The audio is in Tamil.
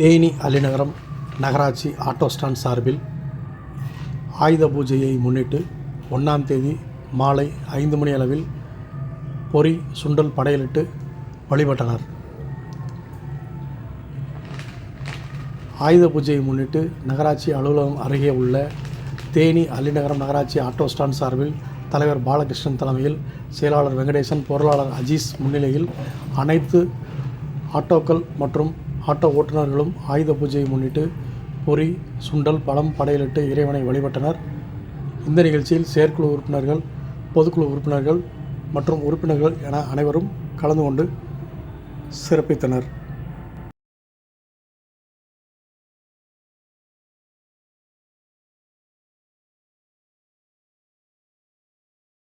தேனி அலிநகரம் நகராட்சி ஆட்டோ ஸ்டாண்ட் சார்பில் ஆயுத பூஜையை முன்னிட்டு ஒன்றாம் தேதி மாலை ஐந்து மணி அளவில் பொறி சுண்டல் படையலிட்டு வழிபட்டனர். ஆயுத பூஜையை முன்னிட்டு நகராட்சி அலுவலகம் அருகே உள்ள தேனி அலிநகரம் நகராட்சி ஆட்டோ ஸ்டாண்ட் சார்பில் தலைவர் பாலகிருஷ்ணன் தலைமையில் செயலாளர் வெங்கடேசன் பொருளாளர் அஜீஸ் முன்னிலையில் அனைத்து ஆட்டோக்கள் மற்றும் ஆட்டோ ஓட்டுநர்களும் ஆயுத பூஜையை முன்னிட்டு பொறி சுண்டல் பழம் படையலிட்டு இறைவனை வழிபட்டனர். இந்த நிகழ்ச்சியில் செயற்குழு உறுப்பினர்கள் பொதுக்குழு உறுப்பினர்கள் மற்றும் உறுப்பினர்கள் என அனைவரும் கலந்து கொண்டு சிறப்பித்தனர்.